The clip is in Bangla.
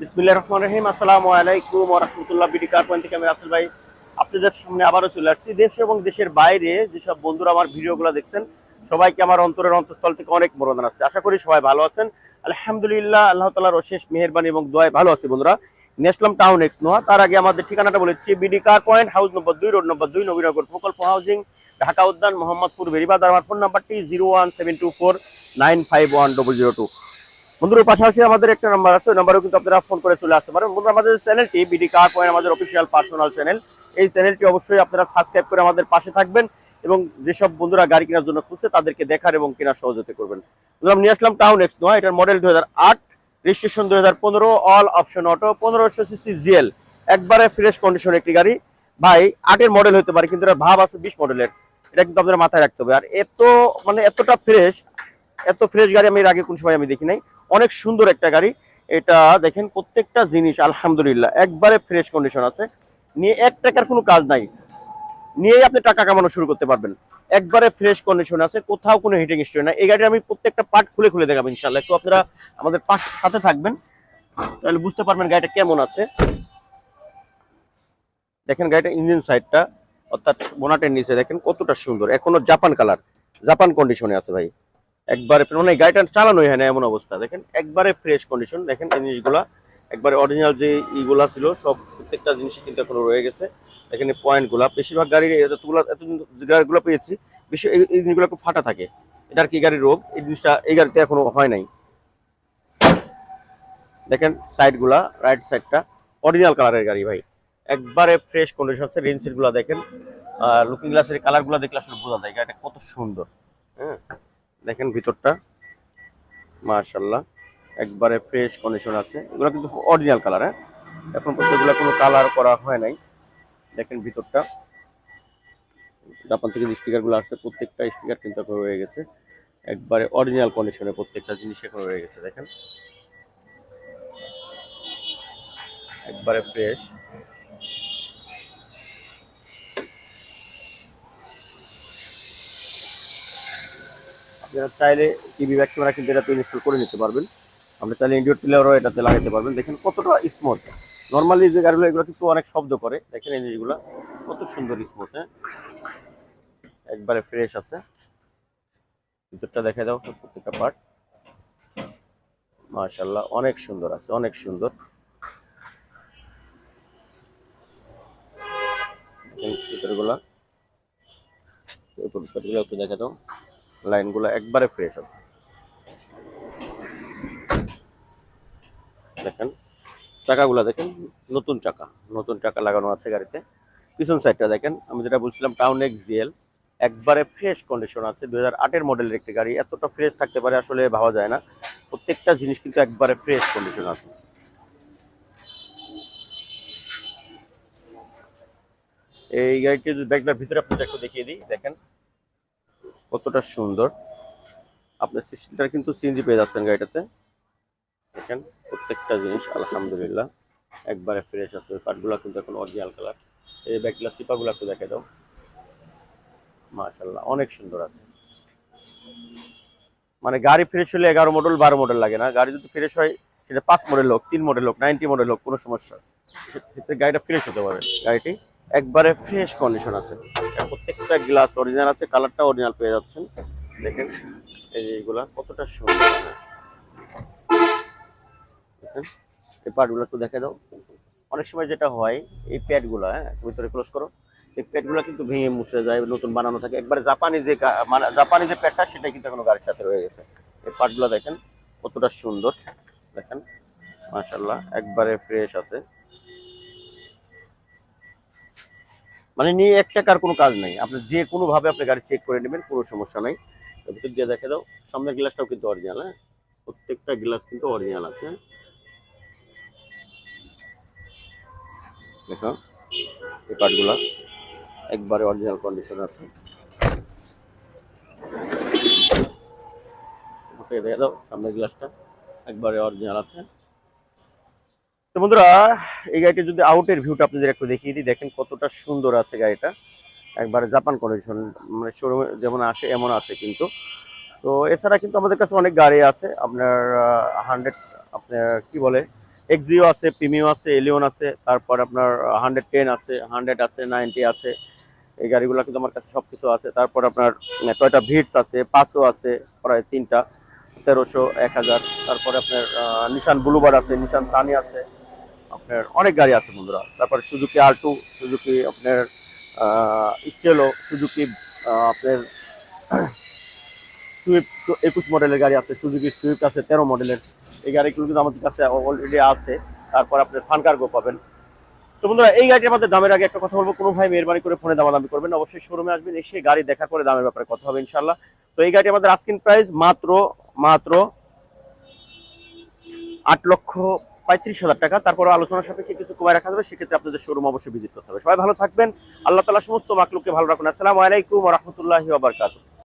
বিসমিল্লাহির রহমানির রহিম। আসসালামু আলাইকুম রাহমাতুল্লাহ বিডি কার পয়েন্ট থেকে আমি রাসেল ভাই আপনাদের সামনে আবারও চলে আসছি। দেশ এবং দেশের বাইরে যেসব বন্ধুরা আমার ভিডিওগুলো দেখছেন, সবাইকে আমার অন্তরের অন্তঃস্থল থেকে অনেক মরদান আসছে আশা করি সবাই ভালো আছেন। আলহামদুলিল্লাহ, আল্লাহ তালার অশেষ মেহেরবানি এবং দোয়ায় ভালো আছি বন্ধুরা। নেসলাম টাউন এক্স নোয়া। তার আগে আমাদের ঠিকানাটা বলেছি BD car point, house number দুই, রোড নম্বর দুই, নবীনগর প্রকল্প হাউজিং, ঢাকা উদ্যান, মোহাম্মদপুর, বেরিবাদ। আমার ফোন নাম্বারটি zero one seven two four nine five one double zero two. বন্ধুদের পাশাপাশি আমাদের একটা নাম্বার আছে নাম্বারেও কিন্তু আপনারা ফোন করে চলে আসতে পারেন। বন্ধুরা আমাদের চ্যানেলটি বিডি কার পয়েন্ট আমাদের অফিসিয়াল পার্সোনাল চ্যানেল এই চ্যানেলটি অবশ্যই আপনারা সাবস্ক্রাইব করে আমাদের পাশে থাকবেন এবং যেসব বন্ধুরা গাড়ি কেনার জন্য খুঁজছে তাদেরকে দেখার এবং কেনার সহযোগিতা করবেন। বন্ধুরা, নিয়ে আসলাম টাউন এক্স নয় এটার মডেল দুই হাজার আট রেজিস্ট্রেশন দুই হাজার পনেরো অল অপশন অটো পনেরোশো সিসি জিএল একবারে ফ্রেশ কন্ডিশন একটি গাড়ি। ভাই আটের মডেল হতে পারে কিন্তু এটা ভাব আছে বিশ মডেলের এটা কিন্তু আপনাদের মাথায় রাখতে হবে। আর এত মানে এতটা ফ্রেশ এত ফ্রেশ গাড়ি আমি এর আগে কোন সময় আমি দেখি নাই। অনেক সুন্দর একটা গাড়ি। এটা দেখেন প্রত্যেকটা জিনিস, আলহামদুলিল্লাহ, একবারে ফ্রেশ কন্ডিশন আছে। নিয়ে এক টাকার কোনো কাজ নাই। নিয়েই আপনি টাকা কামানো শুরু করতে পারবেন। একবারে ফ্রেশ কন্ডিশন আছে, কোথাও কোনো হিটিং হিস্ট্রি না এই গাড়ির আমি প্রত্যেকটা পার্ট খুলে খুলে দেখাবো ইনশাল্লাহ একটু আপনারা আমাদের পাশ সাথে থাকবেন, তাহলে বুঝতে পারবেন গাড়িটা কেমন আছে। দেখেন গাড়িটা ইঞ্জিন সাইডটা অর্থাৎ বোনাটের নিচে, দেখেন কতটা সুন্দর। এখনও জাপান কালার জাপান কন্ডিশনে আছে ভাই। একবারে মানে গাড়িটা চালানোই হয় না এমন অবস্থা। দেখেন, একবারে ফ্রেশ কন্ডিশন দেখেন, এই জিনিসগুলা একবারে অরিজিনাল যে ইগুলা ছিল, সব প্রত্যেকটা জিনিসই কিন্তু এখনও রয়ে গেছে। এখানে পয়েন্টগুলা বেশিরভাগ গাড়ির এতগুলো এত গাড়িগুলো পেয়েছি, বেশি এই জিনিসগুলো খুব ফাটা থাকে। এটার কি গাড়ির রোগ? এই জিনিসটা এই গাড়িতে এখনও হয় নাই। দেখেন সাইডগুলা রাইট সাইডটা অরিজিনাল কালারের গাড়ি ভাই। একবারে ফ্রেশ কন্ডিশন আছে রেন সিটগুলা দেখেন। লুকিং গ্লাসের কালারগুলা দেখলে আসলে বোঝা যায়, গাড়িটা কত সুন্দর। হ্যাঁ? দেখেন ভিতরটা। মাশাল্লাহ একবারে ফ্রেশ কন্ডিশন আছে। এগুলো কিন্তু অরিজিনাল কালার হ্যাঁ? এখন পর্যন্ত কোনো কালার করা হয় নাই। দেখেন ভিতরটা। জাপান থেকে যে স্টিকারগুলো আসছে, প্রত্যেকটা স্টিকার কিন্তু এখন রয়ে গেছে। একবারে অরিজিনাল কন্ডিশনে প্রত্যেকটা জিনিস এখন রয়ে গেছে, দেখেন। একবারে ফ্রেশ আপনারা চাইলে টিভি ব্যাক ক্যামেরা কিন্তু এটাতে ইনস্টল করে নিতে পারবেন। আপনি চাইলে ইন্ডিও টিলারও এটাতে লাগাতে পারবেন। দেখেন কতটা স্মুথ নর্মালি যে গাড়িগুলো, এগুলো কিন্তু অনেক শব্দ করে। দেখেন এই কত সুন্দর স্মুথ হ্যাঁ? একবারে ফ্রেশ আছে। ভিতরটা দেখে দাও, প্রত্যেকটা পার্ট মাশাল্লাহ অনেক সুন্দর আছে, অনেক সুন্দর। ভিতরগুলো। একটু দেখে দাও। লাইনগুলো একবারে ফ্রেশ আছে। দেখেন, চাকাগুলো দেখেন, নতুন চাকা নতুন চাকা লাগানো আছে গাড়িতে। পিছন সাইডটা দেখেন, আমি যেটা বলছিলাম টাউন এক্স জিএল একবারে ফ্রেশ কন্ডিশন আছে। দুই হাজার মডেলের একটি গাড়ি, এতটা ফ্রেশ থাকতে পারে আসলে ভাবা যায় না। প্রত্যেকটা জিনিস কিন্তু একবারে ফ্রেশ কন্ডিশন আছে। এই গাড়িটি ব্যাগটার ভিতরে আপনাদের একটু দেখিয়ে দিই। দেখেন কতটা সুন্দর। আপনার সিস্টেমটা কিন্তু সিএনজি পেয়ে যাচ্ছেন গাড়িটাতে। দেখেন, প্রত্যেকটা জিনিস, আলহামদুলিল্লাহ। একবারে ফ্রেশ আছে। কাঠগুলো কিন্তু এখন অরিজিনাল কালার এই ব্যাগগুলো, চিপাগুলো একটু দেখে দাও। মাশাল্লাহ অনেক সুন্দর আছে। মানে গাড়ি ফ্রেশ হলে এগারো মডেল বারো মডেল লাগে না। গাড়ি যদি ফ্রেশ হয়, সেটা পাঁচ মডেল হোক, তিন মডেল হোক নাইনটি মডেল হোক, কোনো সমস্যা। সেক্ষেত্রে গাড়িটা ফ্রেশ হতে পারে, গাড়িটি। একবারে ফ্রেশ কন্ডিশন আছে। প্রত্যেকটা গ্লাস অরিজিনাল আছে কালারটা অরিজিনাল পেয়ে যাচ্ছেন। দেখেন, এই যে এইগুলা, কতটা সুন্দর। এই পার্টগুলো একটু দেখে দাও। অনেক সময় যেটা হয়, এই প্যাডগুলো হ্যাঁ ভিতরে ক্লোজ করো, এই প্যাডগুলো কিন্তু ভেঙে মুছে যায়, নতুন বানানো থাকে। একবারে জাপানি যে মানে জাপানি যে প্যাডটা সেটা কিন্তু এখনও গাড়ির সাথে রয়ে গেছে। এই পার্টগুলো দেখেন, কতটা সুন্দর। দেখেন মাশাল্লাহ একবারে ফ্রেশ আছে। মানে নিয়ে এক টাকার কোনো কাজ নেই। আপনি যে কোনো ভাবে আপনি গাড়ি চেক করে নেবেন, কোনো সমস্যা নাই। ভিতর দিয়ে দেখে দাও, সামনের গ্লাসটাও কিন্তু অরিজিনাল হ্যাঁ? প্রত্যেকটা গ্লাস কিন্তু অরিজিনাল আছে। দেখো, এই পার্টগুলা একবারে অরিজিনাল কন্ডিশন আছে। দেখে দাও, সামনের গ্লাসটা একবারে অরিজিনাল আছে। তো বন্ধুরা, এই গাড়িটা যদি আউটের ভিউটা আপনাদের একটু দেখিয়ে দিই, দেখেন কতটা সুন্দর আছে গাড়িটা। একবারে জাপান কন্ডিশন মানে শোরুমে যেমন আসে, এমন আছে কিন্তু। তো এছাড়া কিন্তু আমাদের কাছে অনেক গাড়ি আছে। আপনার হান্ড্রেড আপনার কি বলে এক্সিও আছে প্রিমিও আছে এলিয়ন আছে, তারপর আপনার হান্ড্রেড টেন আছে হান্ড্রেড আছে নাইনটি আছে। এই গাড়িগুলো কিন্তু আমার কাছে সব কিছু আছে। তারপর আপনার টয়টা ভিটস আছে পাঁচও আছে, প্রায় তিনটা, তেরোশো, এক হাজার। তারপরে আপনার নিশান ব্লুবার আছে নিশান সানি আছে। আপনার অনেক গাড়ি আছে বন্ধুরা। তারপর সুজুকি আর টু সুজুকি আপনার স্টেলো সুজুকি আপনার সুইফট একুশ মডেলের গাড়ি আছে সুজুকি সুইফট আছে, তেরো মডেলের এই গাড়িগুলো কিন্তু আমাদের কাছে অলরেডি আছে। তারপর আপনার ফান কার্গো পাবেন। তো বন্ধুরা, এই গাড়িটি আমাদের দামের আগে একটা কথা বলব। কোনো ভাই মেহরবানি করে ফোনে দামাদামি করবেন অবশ্যই শোরুমে আসবেন, এসে গাড়ি দেখা করে দামের ব্যাপারে কথা হবে ইনশাল্লাহ তো এই গাড়ি আমাদের আস্কিন প্রাইস মাত্র মাত্র আট লক্ষ পঁয়ত্রিশ হাজার টাকা। তারপর আলোচনা সাপেক্ষে কিছু কমায় রাখা যাবে, সেক্ষেত্রে আপনাদের শোরুম অবশ্যই ভিজিট করতে হবে। সবাই ভালো থাকবেন। আল্লাহ তালা সমস্ত মাকলুককে ভালো রাখুন। আসসালামু আলাইকুম রহমতুল্লাহি